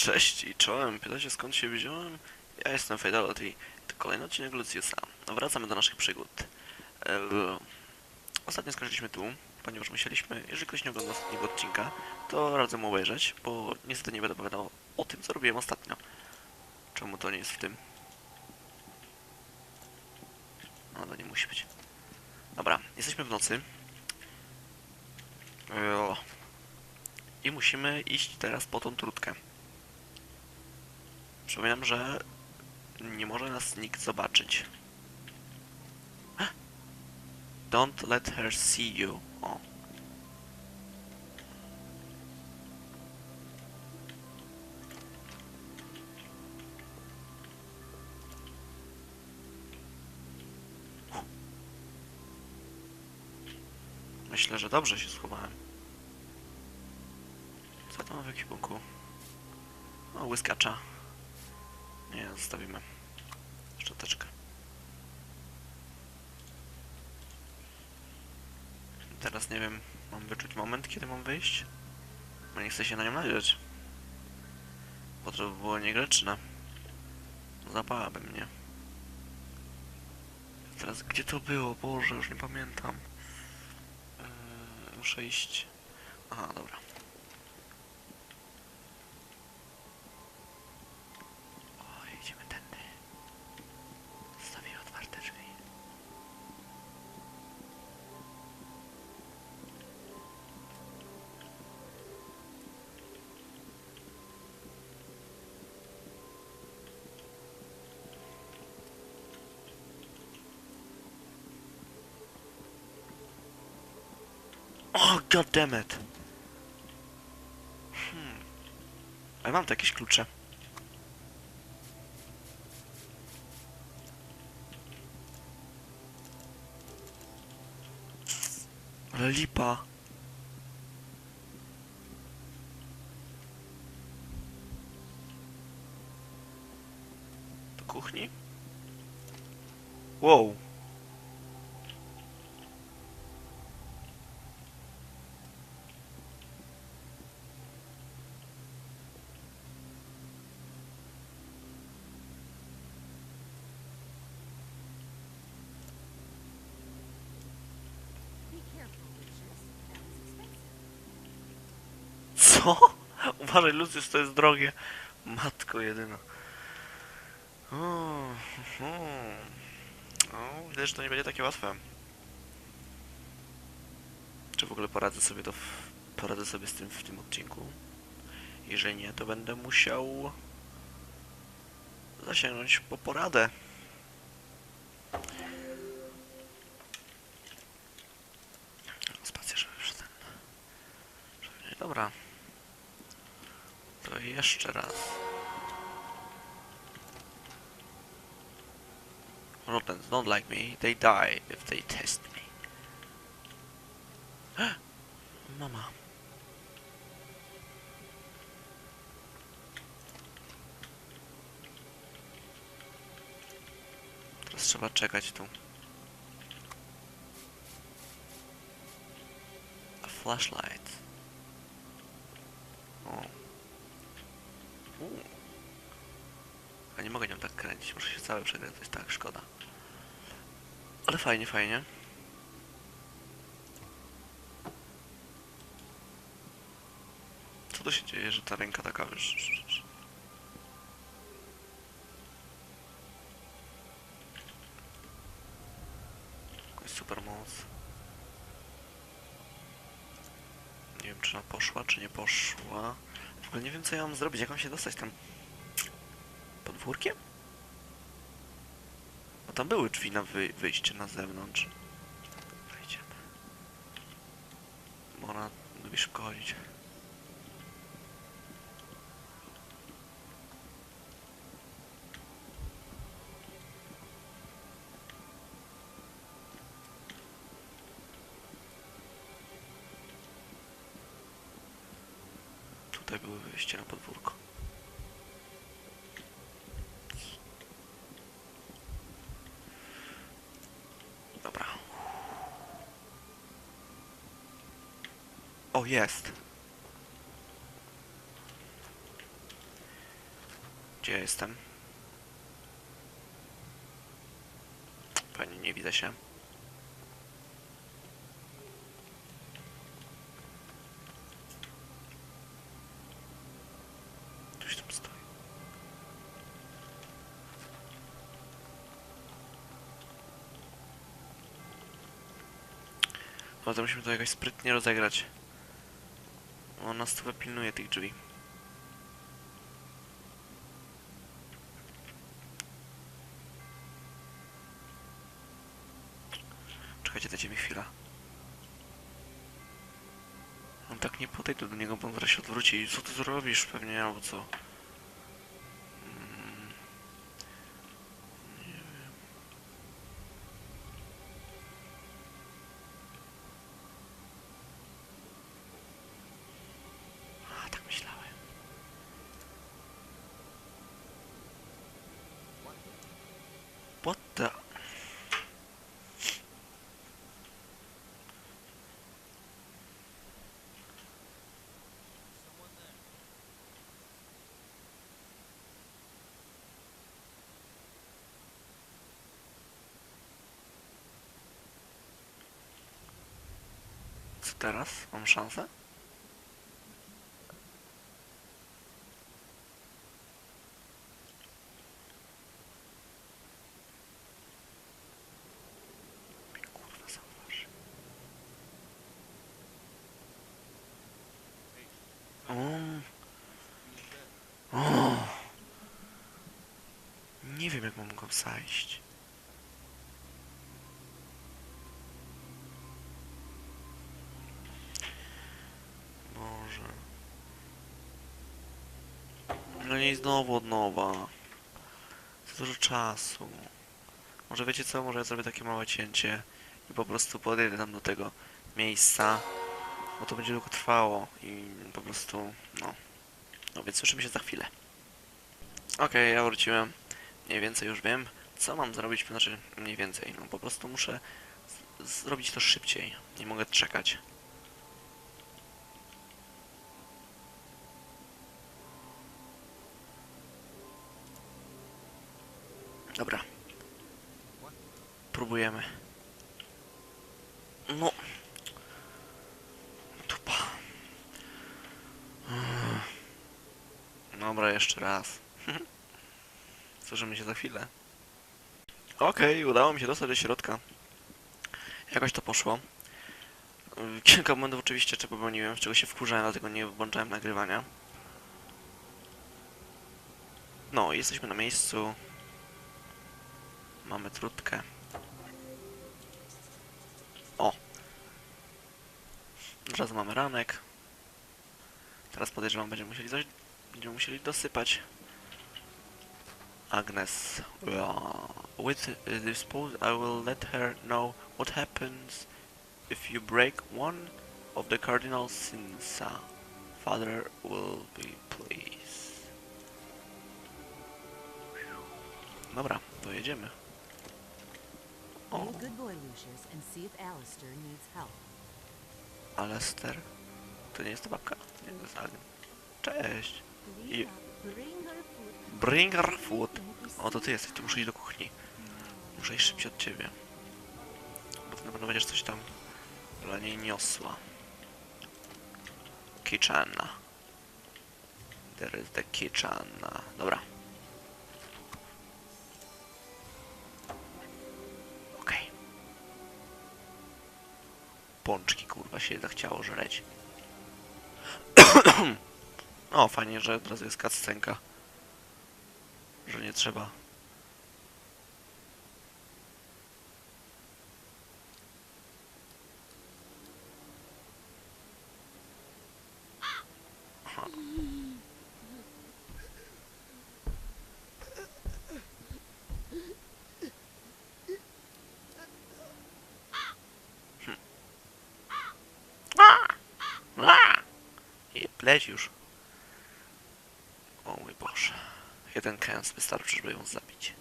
Cześć i czołem, pytacie skąd się wziąłem? Ja jestem Fidelity, to kolejny odcinek Luciusa. Wracamy do naszych przygód. Eee, ostatnio skończyliśmy tu, ponieważ musieliśmy, jeżeli ktoś nie oglądał ostatniego odcinka, to radzę mu obejrzeć, bo niestety nie będę opowiadał o tym, co robiłem ostatnio. Czemu to nie jest w tym? No to nie musi być. Dobra, jesteśmy w nocy. Eee, I musimy iść teraz po tą trutkę. Przypominam, że nie może nas nikt zobaczyć. Don't let her see you. O. Myślę, że dobrze się schowałem. Co tam w ekwipunku? O, łyskacza. Nie, zostawimy. Szczoteczkę. Teraz nie wiem, mam wyczuć moment, kiedy mam wyjść? Bo nie chcę się na nią nadzieć. Bo to by było niegrzeczne. Zapałaby mnie. Teraz gdzie to było? Boże, już nie pamiętam. Eee, muszę iść. Aha, dobra. O, god damn it. Hmm. Ale mam tu jakieś klucze. Ale lipa. Do kuchni? Wow. Co? Uważaj, Lucius, to jest drogie. Matko jedyna. O, o. o, widać, że to nie będzie takie łatwe. Czy w ogóle poradzę sobie to w, poradzę sobie z tym w tym odcinku? Jeżeli nie, to będę musiał zasięgnąć po poradę. Spacja, żeby ten... Dobra. Jeszcze raz. Rodents don't like me. They die if they test me. Mama. Teraz trzeba czekać tu. A flashlight. O. Uuu. A nie mogę nią tak kręcić, muszę się cały przekręcać, tak, szkoda. Ale fajnie, fajnie. Co to się dzieje, że ta ręka taka... Jakaś super moc. Nie wiem, czy ona poszła, czy nie poszła. W ogóle nie wiem, co ja mam zrobić, jak mam się dostać tam... Podwórkiem? No tam były drzwi na wy wyjście na zewnątrz. Wejdziemy. Bo ona lubi szybko chodzić. Tutaj były wyjście na podwórko. Dobra. O, jest. Gdzie jestem? Pewnie nie widzę się. Ktoś tam stoi. No musimy to jakoś sprytnie rozegrać. On nas tu pilnuje tych drzwi. Czekajcie, dajcie mi chwilę. On tak nie podejdę do niego, bo on zaraz się odwróci. Co ty zrobisz pewnie, albo co? Mm. Nie wiem. A, tak myślałem. What the... Co teraz? Mam szansę? O. Nie wiem jak mam go zajść. Boże. No nie i znowu od nowa. Za dużo czasu. Może wiecie co? Może ja zrobię takie małe cięcie i po prostu podejdę tam do tego miejsca, bo to będzie długo trwało i po prostu, no. No więc słyszymy się za chwilę. Okej, ja wróciłem. Mniej więcej już wiem, co mam zrobić, znaczy mniej więcej, no po prostu muszę zrobić to szybciej. Nie mogę czekać. Dobra. Próbujemy. No. Tupa. Dobra, jeszcze raz. Słyszymy się za chwilę. Okej, udało mi się dostać do środka. Jakoś to poszło. Yy, Kilka momentów oczywiście jeszcze popełniłem, z czego się wkurzałem, dlatego nie włączałem nagrywania. No, jesteśmy na miejscu. Mamy trutkę. O! Od razu mamy ranek. Teraz podejrzewam, będziemy musieli coś... Będziemy musieli dosypać. Agnes. Uh, with this pose, I will let her know what happens if you break one of the cardinal sins. Uh, Father will be pleased. Dobra, to jedziemy. Be O, a good boy, Lucius, and see if Alistair needs help. Alester. To nie jest to babka? Nie, to jest Agnes. Cześć. I- Bring her food. O, to ty jesteś, to muszę iść do kuchni. Muszę iść szybciej od ciebie. Bo ty na pewno będziesz coś tam dla niej niosła. Kitchen. There is the kitchen. Dobra. Pączki, kurwa, się zachciało żreć. o, fajnie, że teraz jest cutscenka. Że nie trzeba I pleć już. O mój Boże. Jeden kęs wystarczy, żeby ją zabić.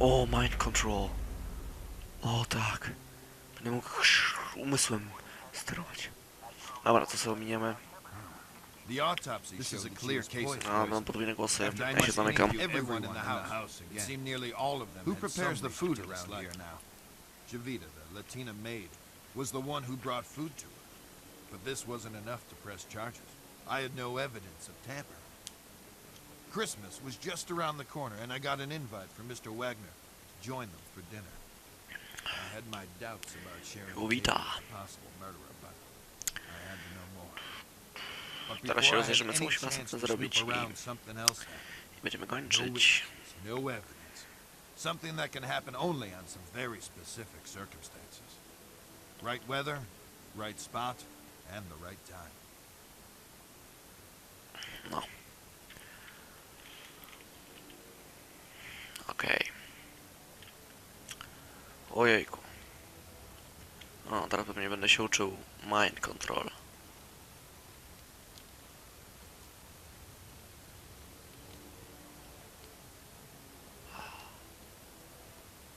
O, mind control. O tak. Będę mógł umysłem sterować. Dobra, to sobie ominiemy. The autopsy This showed is a that clear she case of poisoned. A, mam podwójne głosy. Ja się zamykam. everyone in the house, it again. seemed nearly all of them Who prepares the food around here now? Javita, the Latina maid, was the one who brought food to her. But this wasn't enough to press charges. I had no evidence of tampering. Christmas was just around the corner, and I got an invite from Mr. Wagner to join them for dinner. I had my doubts about sharing a Jovita. table with a possible murderer, Teraz się rozejrzymy, co musimy następnie zrobić i-. I będziemy No kończyć. no. Something that can happen only on some very specific circumstances. Right weather, right spot, and the right time. No. Okej. Ojejku. O, teraz pewnie będę się uczył mind control.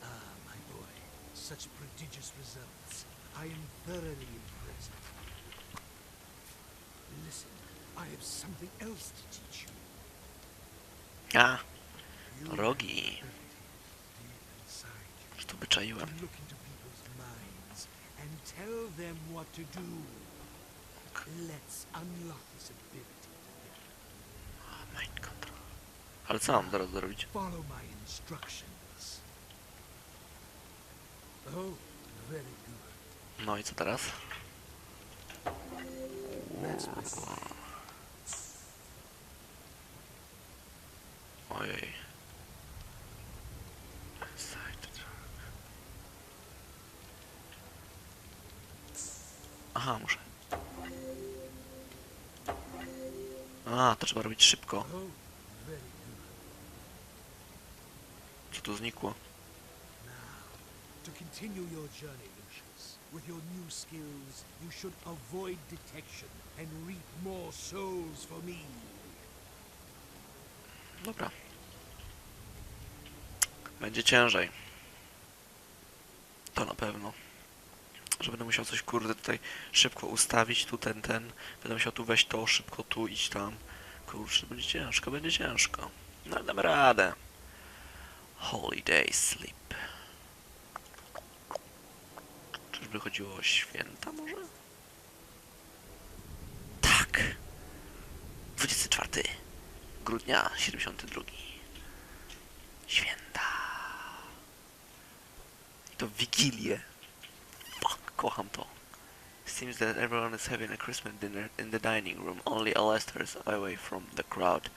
Ah, my boy, such prodigious results. I am thoroughly impressed. Listen, I have something else to teach you. A, You have rogi. ability deep inside you Już to wyczaiłem. to look into people's minds and tell them what to do. Let's unlock this ability together. Mind control. Ale co mam teraz zrobić? Oh. No i co teraz proceed. Ojej. Excited. Aha, muszę. A, to trzeba robić szybko. Co znikło? To Lucius, with your new skills, you should avoid detection and reap more souls for me. Dobra. Będzie ciężej. To na pewno. Że będę musiał coś kurde tutaj szybko ustawić, tu ten, ten. Będę musiał tu wejść to, szybko tu, iść tam. Kurczę, będzie ciężko, będzie ciężko. No ale damy radę. Holiday sleep. Czyżby chodziło o święta może? Tak. 24 grudnia 72. Święta. I to Wigilię. Fuck, kocham to. Seems that everyone is having a Christmas dinner in the dining room. Only Alastair is away from the crowd.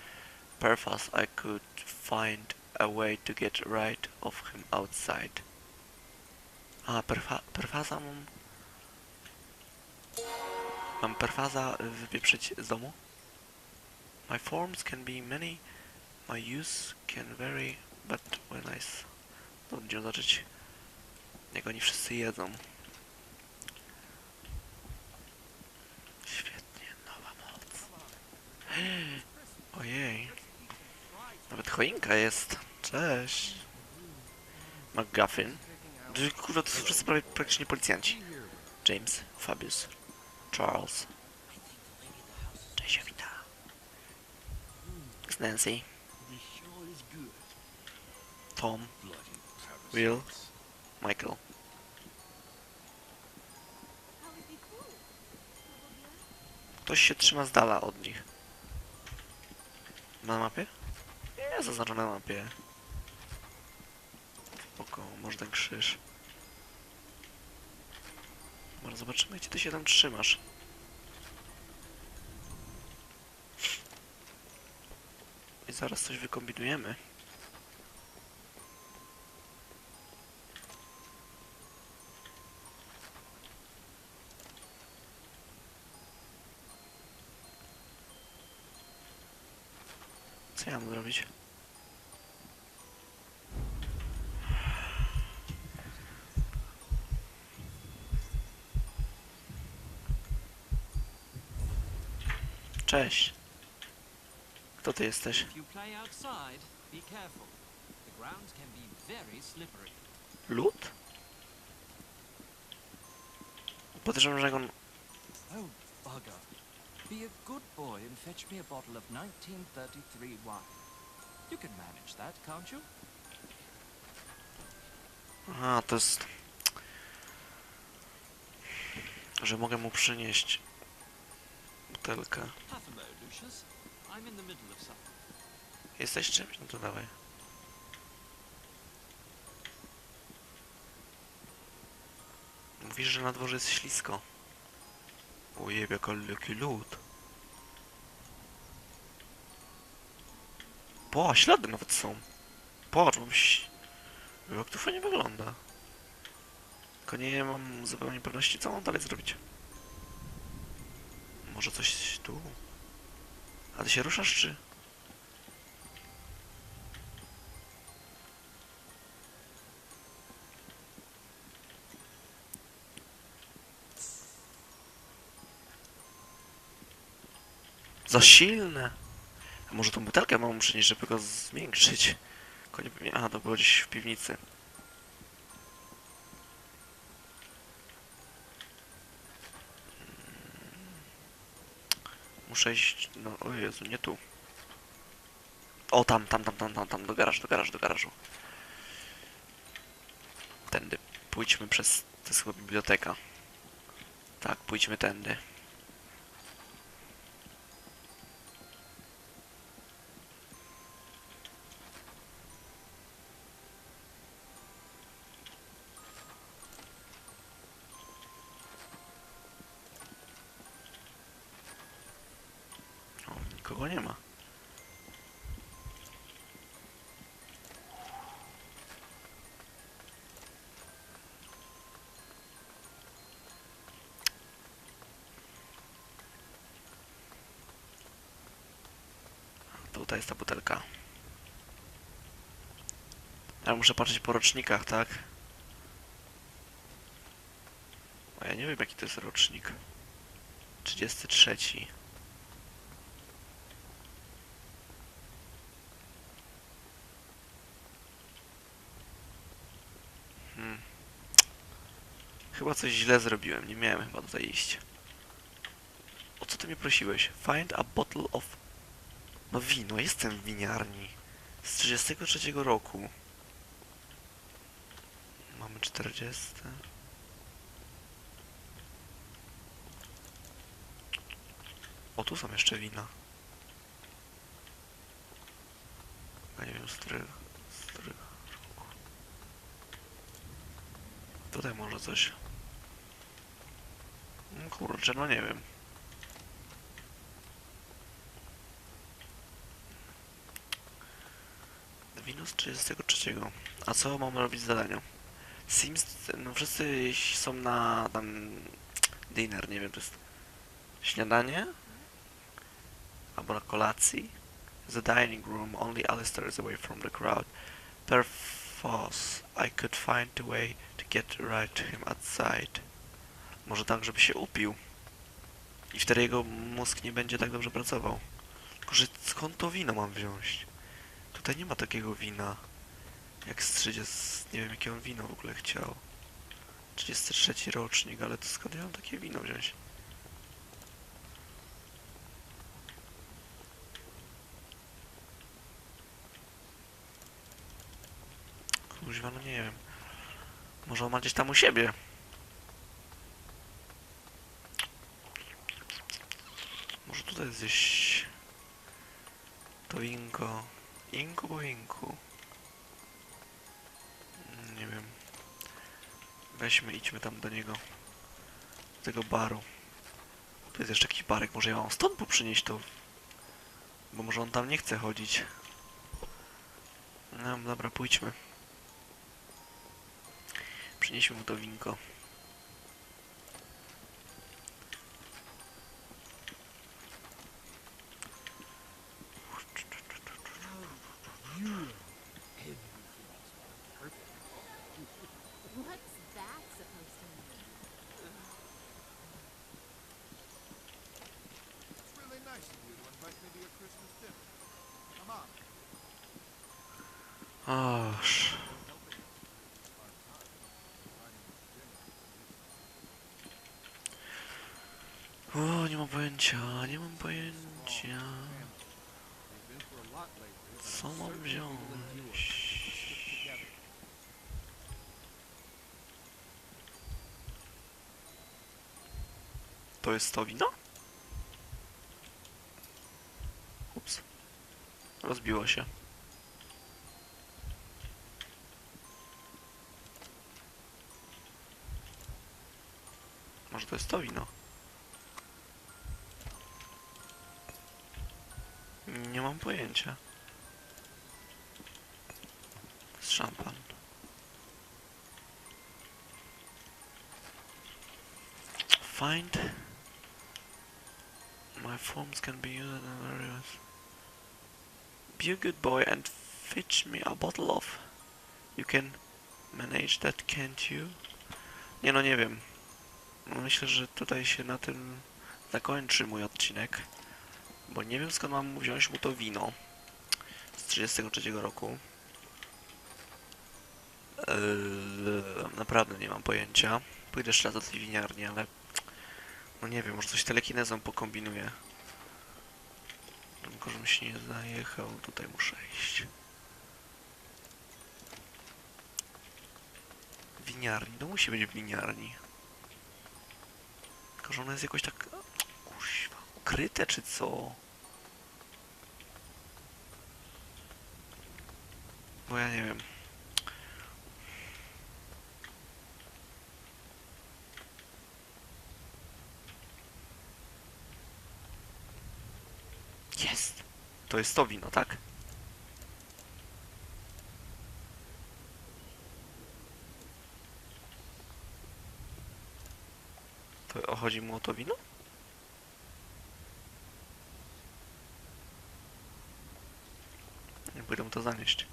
Perhaps I could find a way to get rid of him outside. A, perfa perfaza mam... Mam perfaza wypieprzyć z domu? My forms can be many, my use can vary, but when I... Będziemy zobaczyć, jak oni wszyscy jedzą. Świetnie, nowa moc. Ojej. Nawet choinka jest. Cześć. McGuffin. Kurwa, to są wszyscy prawie praktycznie policjanci. James, Fabius, Charles. Cześć, wita. Jest Nancy, Tom, Will, Michael. Ktoś się trzyma z dala od nich. Na mapie? Nie, zaznaczone na mapie. Spoko, może ten krzyż. Może zobaczymy, gdzie ty się tam trzymasz. I zaraz coś wykombinujemy. Co ja mam zrobić? Cześć. Kto ty jesteś? Lód? Podejrzewam, że on... Oh, bugger. Be a good boy and fetch me a bottle of 1933 wine. You can manage that, can't you? Aha, to jest... Że mogę mu przynieść something. Jesteś czymś? No to dawaj. Mówisz, że na dworze jest ślisko. Ojej, jaki lód. Po, ślady nawet są. Patrz, mam ś... Jak to fajnie wygląda. Tylko nie mam zupełnie pewności, co mam dalej zrobić. Może coś tu? A ty się ruszasz, czy... Za silne. A może tą butelkę mam przynieść, żeby go zwiększyć? Tylko nie pewnie... Aha, to było gdzieś w piwnicy. Iść... No, o Jezu, nie tu. O, tam, tam, tam, tam, tam, tam, do garażu, do garażu, do garażu. Tędy. Pójdźmy przez... To jest chyba biblioteka. Tak, pójdźmy tędy. Tutaj jest ta butelka. Ja muszę patrzeć po rocznikach, tak? A ja nie wiem jaki to jest rocznik. 33. Hmm. Chyba coś źle zrobiłem, nie miałem chyba tutaj iść. O co ty mnie prosiłeś? Find a bottle of... No wino, jestem w winiarni. Z 33 roku. Mamy 40. O, tu są jeszcze wina. Nie wiem, z którego... Z którego roku. Tutaj może coś. No kurczę, no nie wiem. Z 33. A co mam robić z zadaniem? Sims, no wszyscy są na tam dinner, nie wiem, to jest śniadanie? Albo na kolacji? The dining room, only Alistair is away from the crowd. Perforce, I could find a way to get right to him outside. Może tak, żeby się upił. I wtedy jego mózg nie będzie tak dobrze pracował. Tylko, że skąd to wino mam wziąć? Tutaj nie ma takiego wina. Jak z 30... Nie wiem, jakie on wino w ogóle chciał. 33 rocznik, ale to skąd ja mam takie wino wziąć? Kuźwa, no nie wiem. Może on ma gdzieś tam u siebie. Może tutaj jest gdzieś... To Inko. Inku Inku. Mm, Nie wiem. Weźmy, idźmy tam do niego. Do tego baru. Tu jest jeszcze jakiś barek, może ja mam stąd poprzynieść to. Bo może on tam nie chce chodzić. No dobra, pójdźmy. Przynieśmy mu to winko. You everything perfect. What's that supposed to mean? It's really nice of you to invite me to your Christmas dinner. Come on. Oż. O, nie mam pojęcia, nie mam pojęcia. Co mam wziąć? To jest to wino? Ups. Rozbiło się. Może to jest to wino? Mam pojęcia. Szampan. Find my forms can be used in various. Be a good boy and fetch me a bottle of. You can manage that, can't you? Nie no, nie wiem. No, Myślę, że tutaj się na tym zakończy mój odcinek. Bo nie wiem skąd mam wziąć mu to wino. Z 33 roku. Eee, naprawdę nie mam pojęcia. Pójdę jeszcze do tej winiarni, ale... No nie wiem, może coś telekinezą pokombinuję. Tylko, żebym się nie zajechał. Tutaj muszę iść. Winiarni, no musi być w winiarni. Tylko, że ona jest jakoś tak... Ukryte czy co? Bo ja nie wiem. Jest! To jest to wino, tak? To chodzi mu o to wino? Nie pójdę mu to zanieść.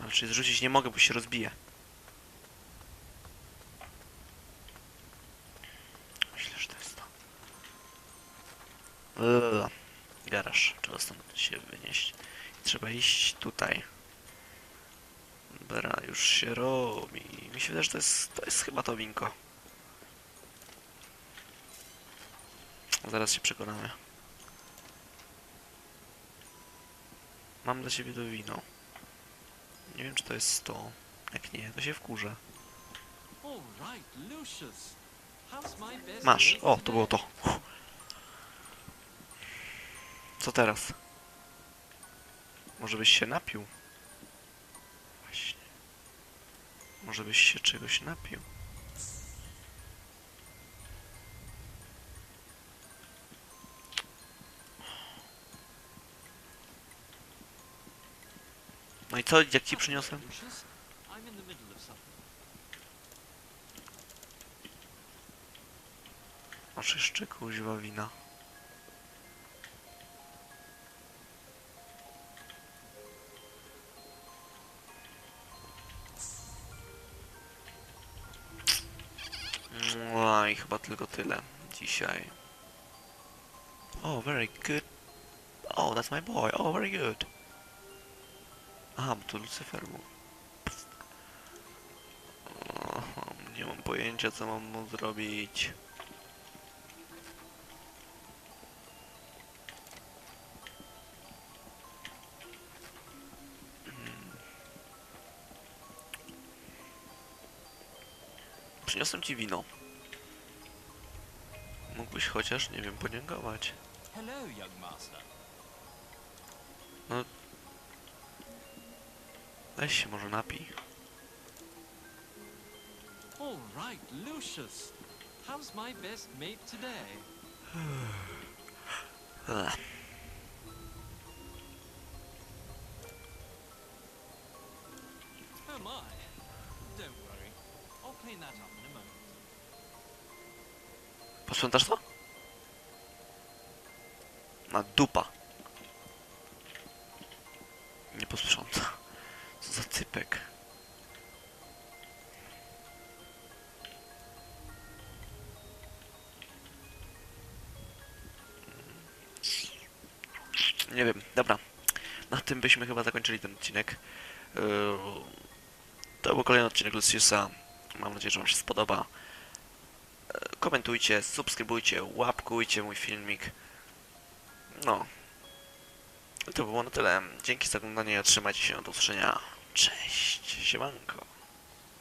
Ale czy zrzucić nie mogę, bo się rozbije. Myślę, że to jest to. Eee, Garaż. Trzeba stąd się wynieść. Trzeba iść tutaj. Dobra, już się robi. Mi się wydaje, że to jest, to jest chyba to winko. Zaraz się przekonamy. Mam dla ciebie to wino. Nie wiem, czy to jest to. Jak nie, to się wkurzę. Masz. O, to było to. Co teraz? Może byś się napił? Właśnie. Może byś się czegoś napił? No i co, jak ci przyniosłem? Masz jeszcze kuźwa wina. No i chyba tylko tyle dzisiaj. Oh, very good. Oh, that's my boy. Oh, very good. Aha, bo to Lucyfer był. Nie mam pojęcia, co mam mu zrobić. Przyniosłem ci wino. Mógłbyś chociaż, nie wiem, podziękować. Hello, young master. Weź się może napij. All right, Lucius. How's my best mate today? Ech. Oh my. Don't worry. I'll clean that up in a moment. Posprzątasz to? Na dupa. Nie posprząta. Nie wiem, dobra. Na tym byśmy chyba zakończyli ten odcinek. Yy, To był kolejny odcinek Luciusa. Mam nadzieję, że Wam się spodoba. Yy, komentujcie, subskrybujcie, łapkujcie mój filmik. No. I to było na tyle. Dzięki za oglądanie, trzymajcie się, do usłyszenia. Cześć, siemanko.